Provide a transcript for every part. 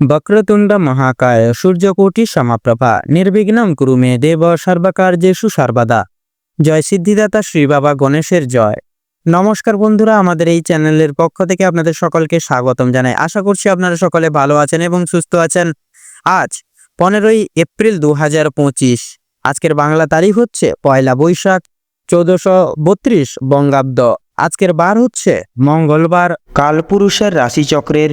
বক্রতুণ্ড মহাকায় সূর্যকোটি সমাপ্রভা। নির্বিঘ্নম কুরু মে দেব সর্বকার্যেষু সর্বদা। জয় সিদ্ধিদাতা শ্রী বাবা গণেশের জয়। নমস্কার বন্ধুরা, আমাদের এই চ্যানেলের পক্ষ থেকে আপনাদের সকলকে স্বাগতম জানাই। আশা করছি আপনারা সকলে ভালো আছেন এবং সুস্থ আছেন। আজ পনেরোই এপ্রিল দু হাজার পঁচিশ। আজকের বাংলা তারিখ হচ্ছে পয়লা বৈশাখ, চোদ্দশো বত্রিশ বঙ্গাব্দ। আজকের বার হচ্ছে মঙ্গলবার। কালপুরুষের রাশিচক্রের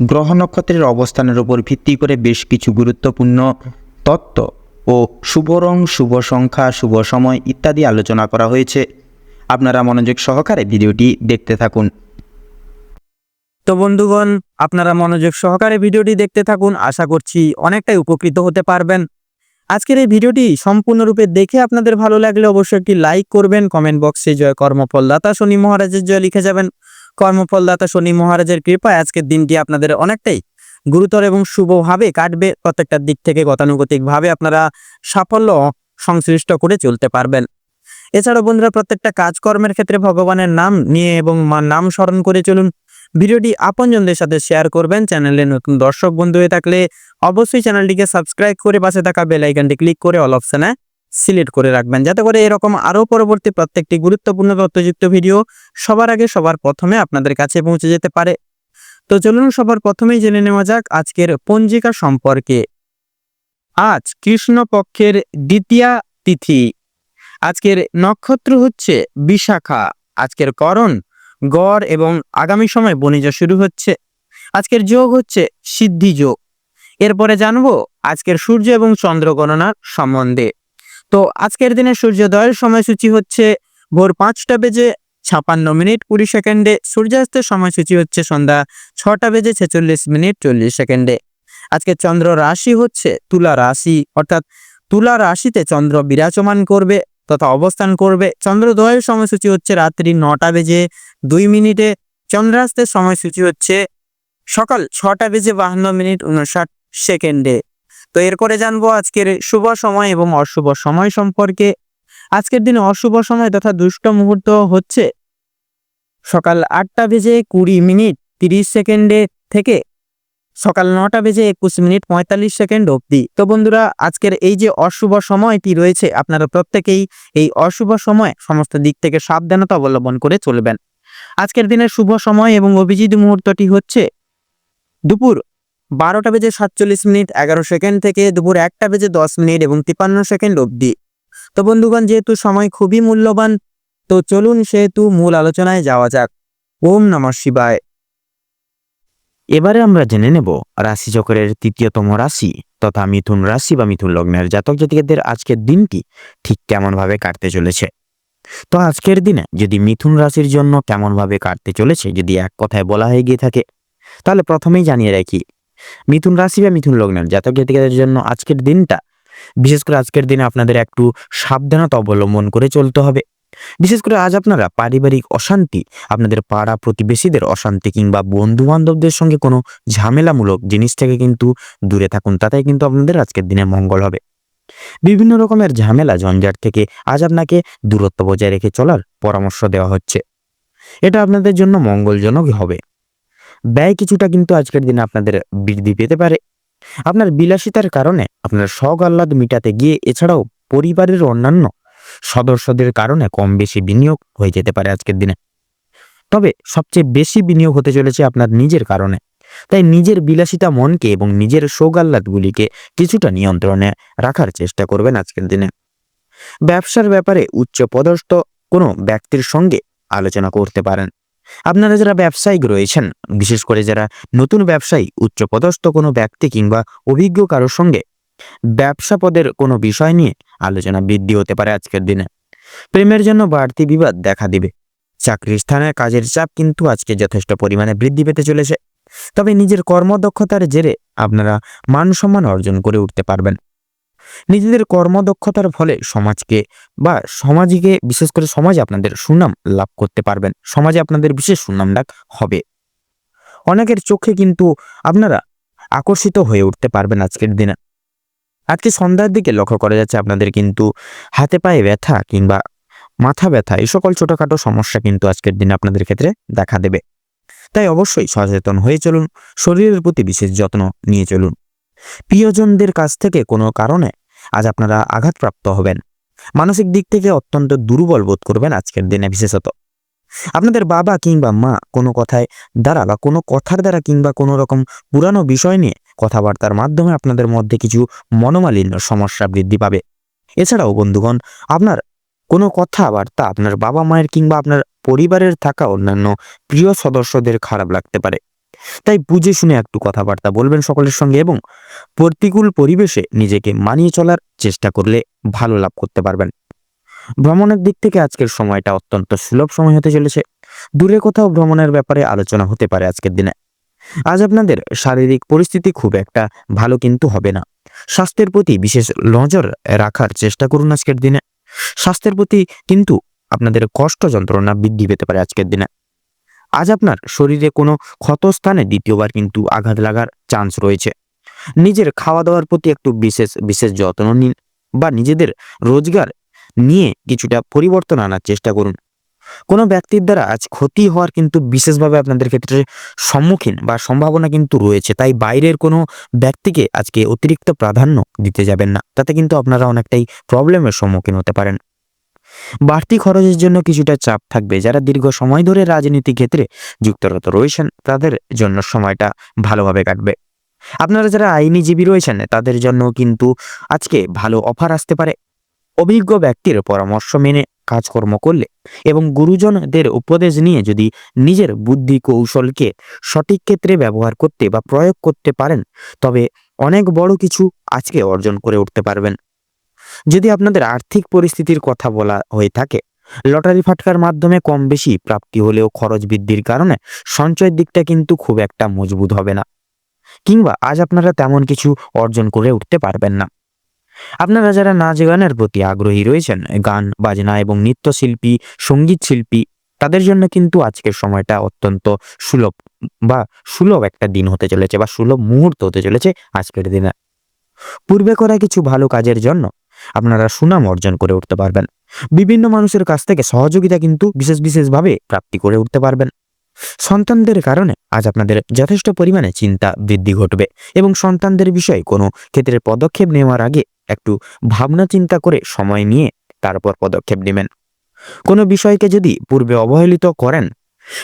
গ্রহ নক্ষত্রের অবস্থানের উপর ভিত্তি করে বেশ কিছু গুরুত্বপূর্ণ তত্ত্ব ও শুভ রং, শুভ সংখ্যা, শুভ সময় ইত্যাদি আলোচনা করা হয়েছে। আপনারা মনোযোগ সহকারে ভিডিওটি দেখতে থাকুন। তো বন্ধুগণ, আপনারা মনোযোগ সহকারে ভিডিওটি দেখতে থাকুন। আশা করছি অনেকটাই উপকৃত হতে পারবেন। আজকের এই ভিডিওটি সম্পূর্ণরূপে দেখে আপনাদের ভালো লাগলে অবশ্যই একটি লাইক করবেন। কমেন্ট বক্সে জয় কর্মফলদাতা শনি মহারাজের জয় লিখে যাবেন। কর্মফলদাতা শনি মহারাজের কৃপায় আজকের দিনটি আপনাদের অনেকটাই গুরুতর এবং শুভভাবে কাটবে। প্রত্যেকটা দিক থেকে গতানুগতিকভাবে আপনারা সাফল্য সংশ্লিষ্ট করে চলতে পারবেন। এছাড়াও বন্ধুরা, প্রত্যেকটা কাজকর্মের ক্ষেত্রে ভগবানের নাম নিয়ে এবং নাম স্মরণ করে চলুন। ভিডিওটি আপনজনদের সাথে শেয়ার করবেন। চ্যানেলে নতুন দর্শক বন্ধু হয়ে থাকলে অবশ্যই চ্যানেলটিকে সাবস্ক্রাইব করে পাশে থাকা বেল আইকনটি ক্লিক করে অল অপশনে সিলেক্ট করে রাখবেন। যাতে করে এরকম আরও পরবর্তী প্রত্যেকটি গুরুত্বপূর্ণ তথ্যযুক্ত ভিডিও সবার আগে সবার প্রথমে আপনাদের কাছে পৌঁছে যেতে পারে। তো চলুন সবার প্রথমেই জেনে নেওয়া যাক আজকের পঞ্জিকা সম্পর্কে। আজ কৃষ্ণপক্ষের দ্বিতীয়া তিথি। আজকের নক্ষত্র হচ্ছে বিশাখা। আজকের করণ গড় এবং আগামী সময় বণিজ শুরু হচ্ছে। আজকের যোগ হচ্ছে সিদ্ধি যোগ। এরপরে জানব আজকের সূর্য এবং চন্দ্র গণনার সম্বন্ধে। তো আজকের দিনে সূর্যোদয়ের সময়সূচি হচ্ছে ভোর পাঁচটা বেজে ছাপান্ন মিনিট কুড়ি সেকেন্ডে। সূর্যাস্তের সময়সূচি হচ্ছে সন্ধ্যা ছটা বেজে ছেচল্লিশ মিনিট চল্লিশ সেকেন্ডে। আজকে চন্দ্র রাশি হচ্ছে তুলা রাশি, অর্থাৎ তুলা রাশিতে চন্দ্র বিরাজমান করবে তথা অবস্থান করবে। চন্দ্রোদয়ের সময়সূচি হচ্ছে রাত্রি নটা বেজে দুই মিনিটে। চন্দ্রাস্তের সময়সূচি হচ্ছে সকাল ছটা বেজে বাহান্ন মিনিট উনষাট সেকেন্ডে। তো এরপরে জানব আজকের শুভ সময় এবং অশুভ সময় সম্পর্কে। আজকের দিনে অশুভ সময় তথা দুষ্ট মুহূর্ত হচ্ছে সকাল আটটা বেজে কুড়ি মিনিট তিরিশ সেকেন্ডে থেকে সকাল নটা বেজে একুশ মিনিট পঁয়তাল্লিশ সেকেন্ড অবধি। তো বন্ধুরা, আজকের এই যে অশুভ সময়টি রয়েছে, আপনারা প্রত্যেকেই এই অশুভ সময় সমস্ত দিক থেকে সাবধানতা অবলম্বন করে চলবেন। আজকের দিনের শুভ সময় এবং অভিজিৎ মুহূর্তটি হচ্ছে দুপুর বারোটা বেজে সাতচল্লিশ মিনিট, এগারো সেকেন্ড থেকে দুপুর একটা বেজে দশ মিনিট এবং তিপ্পান্ন সেকেন্ড অবধি। তো বন্ধুগণ, যেহেতু সময় খুবই মূল্যবান, তো চলুন সেহেতু মূল আলোচনায় যাওয়া যাক। ওম নমঃ শিবায়। এবারে আমরা জেনে নেব রাশিচক্রের তৃতীয়তম রাশি তথা মিথুন রাশি বা মিথুন লগ্নের জাতক জাতিকাদের আজকের দিনটি ঠিক কেমনভাবে কাটতে চলেছে। তো আজকের দিনে যদি মিথুন রাশির জন্য কেমনভাবে কাটতে চলেছে যদি এক কথায় বলা হয়ে গিয়ে থাকে, তাহলে প্রথমেই জানিয়ে রাখি মিথুন রাশি বা মিথুন লগ্নের জাতক জাতিকাদের জন্য আজকের দিনটা, বিশেষ করে আজকের দিনে আপনাদের একটু সাবধানতা অবলম্বন করে চলতে হবে। বিশেষ করে আজ আপনারা পারিবারিক অশান্তি, আপনাদের পাড়া প্রতিবেশীদের অশান্তি কিংবা বন্ধু বান্ধবদের সঙ্গে কোনো ঝামেলামূলক জিনিস থেকে কিন্তু দূরে থাকুন তাতে কিন্তু আপনাদের আজকের দিনে মঙ্গল হবে। বিভিন্ন রকমের ঝামেলা, ঝঞ্ঝাট থেকে আজ আপনাকে দূরত্ব বজায় রেখে চলার পরামর্শ দেওয়া হচ্ছে। এটা আপনাদের জন্য মঙ্গলজনক হবে। ব্যয় কিছুটা কিন্তু আজকের দিনে আপনাদের বৃদ্ধি পেতে পারে। আপনার বিলাসিতার কারণে আপনার শখ আহ্লাদ মিটাতে গিয়ে এছাড়াও পরিবারের অন্যান্য সদস্যদের কারণে কম বেশি বিনিয়োগ হয়ে যেতে পারে আজকের দিনে। তবে সবচেয়ে বেশি বিনিয়োগ হতে চলেছে আপনার নিজের কারণে। তাই নিজের বিলাসিতা মনকে এবং নিজের শোক সৌগাল্লাদগুলিকে কিছুটা নিয়ন্ত্রণে রাখার চেষ্টা করবেন আজকের দিনে। ব্যবসার ব্যাপারে উচ্চ পদস্থ কোনো ব্যক্তির সঙ্গে আলোচনা করতে পারেন। আপনারা যারা ব্যবসায়িক রয়েছেন, বিশেষ করে যারা নতুন ব্যবসায়ী উচ্চ পদস্থ কোনো ব্যক্তি কিংবা অভিজ্ঞ কারোর সঙ্গে ব্যবসা পদের কোনো বিষয় নিয়ে আলোচনা বৃদ্ধি হতে পারে আজকের দিনে। প্রেমের জন্য বাড়তি বিবাদ দেখা দিবে। চাকরির স্থানে কাজের চাপ কিন্তু আজকে যথেষ্ট পরিমাণে বৃদ্ধি পেতে চলেছে। তবে নিজের কর্মদক্ষতার জেরে আপনারা মান সম্মান অর্জন করে উঠতে পারবেন। নিজেদের কর্মদক্ষতার ফলে সমাজকে বা সমাজকে, বিশেষ করে সমাজে আপনাদের সুনাম লাভ করতে পারবেন। সমাজে আপনাদের বিশেষ সুনাম ডাক হবে। অনেকের চোখে কিন্তু আপনারা আকর্ষিত হয়ে উঠতে পারবেন আজকের দিনে। আজকে সন্ধ্যার দিকে লক্ষ্য করা যাচ্ছে আপনাদের কিন্তু হাতে পায়ে ব্যথা কিংবা মাথা ব্যথা, এই সকল ছোটোখাটো সমস্যা কিন্তু আজকের দিনে আপনাদের ক্ষেত্রে দেখা দেবে। তাই অবশ্যই সচেতন হয়ে চলুন, শরীরের প্রতি বিশেষ যত্ন নিয়ে চলুন। প্রিয়জনদের কাছ থেকে কোনো কারণে আজ আপনারা আঘাতপ্রাপ্ত হবেন। মানসিক দিক থেকে অত্যন্ত দুর্বল বোধ করবেন আজকের দিনে বিশেষত। আপনাদের বাবা কিংবা মা কোনো কথায় দ্বারা বা কোনো কথার দ্বারা কিংবা কোনো রকম পুরানো বিষয় নিয়ে কথাবার্তার মাধ্যমে আপনাদের মধ্যে কিছু মনোমালিন্য সমস্যা বৃদ্ধি পাবে। এছাড়াও বন্ধুগণ, আপনার কোনো কথাবার্তা আপনার বাবা মায়ের কিংবা আপনার পরিবারের থাকা অন্যান্য প্রিয় সদস্যদের খারাপ লাগতে পারে। তাই বুঝে শুনে একটু কথাবার্তা বলবেন সকলের সঙ্গে এবং প্রতিকূল পরিবেশে নিজেকে মানিয়ে চলার চেষ্টা করলে ভালো লাভ করতে পারবেন। ভ্রমণের দিক থেকে আজকের সময়টা অত্যন্ত সুলভ সময় হতে চলেছে। দূরে কোথাও ভ্রমণের ব্যাপারে আলোচনা হতে পারে আজকের দিনে। আজ আপনাদের শারীরিক পরিস্থিতি খুব একটা ভালো কিন্তু হবে না। স্বাস্থ্যের প্রতি বিশেষ নজর রাখার চেষ্টা করুন আজকের দিনে। স্বাস্থ্যের প্রতি কিন্তু আপনাদের কষ্ট যন্ত্রণা বৃদ্ধি পেতে পারে আজকের দিনে। আজ আপনার শরীরে কোনো ক্ষতস্থানে দ্বিতীয়বার কিন্তু আঘাত লাগার চান্স রয়েছে। নিজের খাওয়া দাওয়ার প্রতি একটু বিশেষ বিশেষ যত্ন নিন বা নিজেদের রোজগার নিয়ে কিছুটা পরিবর্তন আনার চেষ্টা করুন। কোনো ব্যক্তির দ্বারা আজ ক্ষতি হওয়ার কিন্তু বিশেষভাবে আপনাদের ক্ষেত্রে সম্মুখীন বা সম্ভাবনা কিন্তু রয়েছে, তাই বাইরের কোনো ব্যক্তিকে আজকে অতিরিক্ত প্রাধান্য দিতে যাবেন না। তাতে কিন্তু আপনারা অনেকটাই প্রবলেমের সম্মুখীন হতে পারেন। বাড়তি খরচের জন্য কিছুটা চাপ থাকবে। যারা দীর্ঘ সময় ধরে রাজনীতি ক্ষেত্রে যুক্তরত রয়েছেন, তাদের জন্য সময়টা ভালোভাবে কাটবে। আপনারা যারা আইনিজীবী রয়েছেন, তাদের জন্য কিন্তু আজকে ভালো অফার আসতে পারে। অভিজ্ঞ ব্যক্তির পরামর্শ মেনে কাজকর্ম করলে এবং গুরুজনদের উপদেশ নিয়ে যদি নিজের বুদ্ধি কৌশলকে সঠিক ক্ষেত্রে ব্যবহার করতে বা প্রয়োগ করতে পারেন, তবে অনেক বড় কিছু আজকে অর্জন করে উঠতে পারবেন। যদি আপনাদের আর্থিক পরিস্থিতির কথা বলা হয়ে থাকে, লটারি ফাটকার মাধ্যমে কম বেশি প্রাপ্তি হলেও খরচ বৃদ্ধির কারণে সঞ্চয়ের দিকটা কিন্তু খুব একটা মজবুত হবে না। কিংবা আজ আপনারা তেমন কিছু অর্জন করে উঠতে পারবেন না। আপনারা যারা নাচ গানের প্রতি আগ্রহী রয়েছেন, গান, বাজনা এবং নৃত্যশিল্পী, সংগীত শিল্পী, তাদের জন্য কিন্তু আজকের সময়টা অত্যন্ত সুলভ বা সুলভ একটা দিন হতে চলেছে বা সুলভ মুহূর্ত হতে চলেছে আজকের দিনে। পূর্বে করা কিছু ভালো কাজের জন্য আপনারা সুনাম অর্জন করে উঠতে পারবেন। বিভিন্ন মানুষের কাছ থেকে সহযোগিতা কিন্তু বিশেষ বিশেষভাবে প্রাপ্তি করে উঠতে পারবেন। সন্তানদের কারণে আজ আপনাদের যথেষ্ট পরিমাণে চিন্তা বৃদ্ধি ঘটবে এবং সন্তানদের বিষয়ে কোনো ক্ষেত্রে পদক্ষেপ নেওয়ার আগে একটু ভাবনা চিন্তা করে সময় নিয়ে তারপর পদক্ষেপ নেবেন। কোনো বিষয়কে যদি পূর্বে অবহেলিত করেন,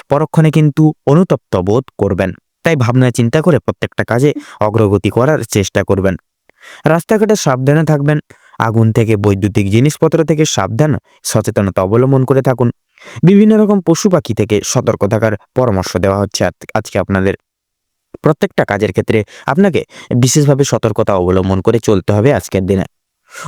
পরক্ষণে কিন্তু অনুতপ্ত বোধ করবেন। তাই ভাবনা চিন্তা করে প্রত্যেকটা কাজে অগ্রগতি করার চেষ্টা করবেন। রাস্তাঘাটে সাবধানে থাকবেন আগুন থেকে, বৈদ্যুতিক জিনিসপত্র থেকে সাবধান, সচেতনতা অবলম্বন করে থাকুন। বিভিন্ন রকম পশু পাখি থেকে সতর্ক থাকার পরামর্শ দেওয়া হচ্ছে আজ- আজকে আপনাদের। প্রত্যেকটা কাজের ক্ষেত্রে আপনাকে বিশেষভাবে সতর্কতা অবলম্বন করে চলতে হবে আজকের দিনে।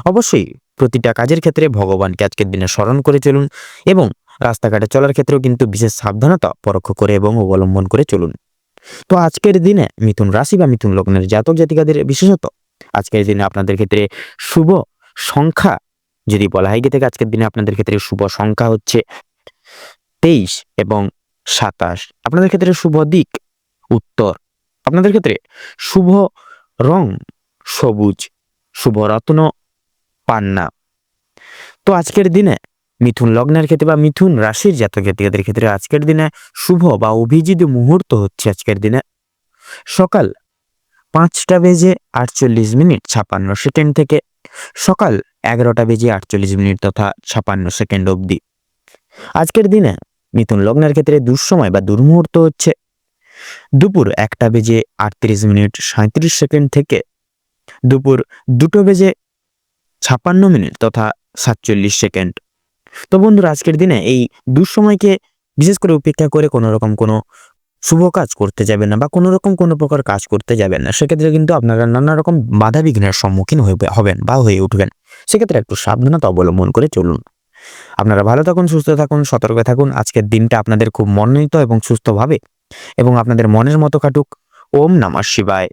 অবশ্যই প্রতিটা কাজের ক্ষেত্রে ভগবানকে আজকের দিনে স্মরণ করে চলুন এবং রাস্তাঘাটে চলার ক্ষেত্রেও কিন্তু বিশেষ সাবধানতা পরোক্ষ করে এবং অবলম্বন করে চলুন। তো আজকের দিনে মিথুন রাশি বা মিথুন লগ্নের জাতক জাতিকাদের বিশেষত আজকের দিনে আপনাদের ক্ষেত্রে শুভ সংখ্যা, যদি বলা হয় থেকে আজকের দিনে আপনাদের ক্ষেত্রে শুভ সংখ্যা হচ্ছে তেইশ এবং সাতাশ। আপনাদের ক্ষেত্রে শুভ দিক উত্তর। আপনাদের ক্ষেত্রে শুভ রং সবুজ, শুভ রত্ন পান্না। তো আজকের দিনে মিথুন লগ্নের ক্ষেত্রে বা মিথুন রাশির জাতক জাতিকাদের ক্ষেত্রে আজকের দিনে শুভ বা অভিজিৎ মুহূর্ত হচ্ছে আজকের দিনে সকাল পাঁচটা বেজে আটচল্লিশ মিনিট ছাপান্ন সেকেন্ড থেকে সকাল এগারোটা বেজে আটচল্লিশ মিনিট তথা ছাপান্ন সেকেন্ড অবধি। আজকের দিনে মিথুন লগ্নের ক্ষেত্রে দুঃসময় বা দুর্মুহূর্ত হচ্ছে। দুপুর একটা বেজে আটত্রিশ মিনিট সাঁত্রিশ সেকেন্ড থেকে দুপুর দুটো বেজে ছাপান্ন মিনিট তথা সাতচল্লিশ সেকেন্ড। তো বন্ধুরা, আজকের দিনে এই দুঃসময়কে বিশেষ করে উপেক্ষা করে কোনো রকম কোনো শুভ কাজ করতে যাবেন না বা কোনো রকম কোনো প্রকার কাজ করতে যাবেন না, সেক্ষেত্রে কিন্তু আপনারা নানা রকম বাধা বিঘ্নের সম্মুখীন হবেন বা হয়ে উঠবেন। সেক্ষেত্রে একটু সাবধানতা অবলম্বন করে চলুন। আপনারা ভালো থাকুন, সুস্থ থাকুন, সতর্ক থাকুন। আজকের দিনটা আপনাদের খুব মনোনীত এবং সুস্থভাবে এবং আপনাদের মনের মতো কাটুক। ওম নমঃ শিবায়।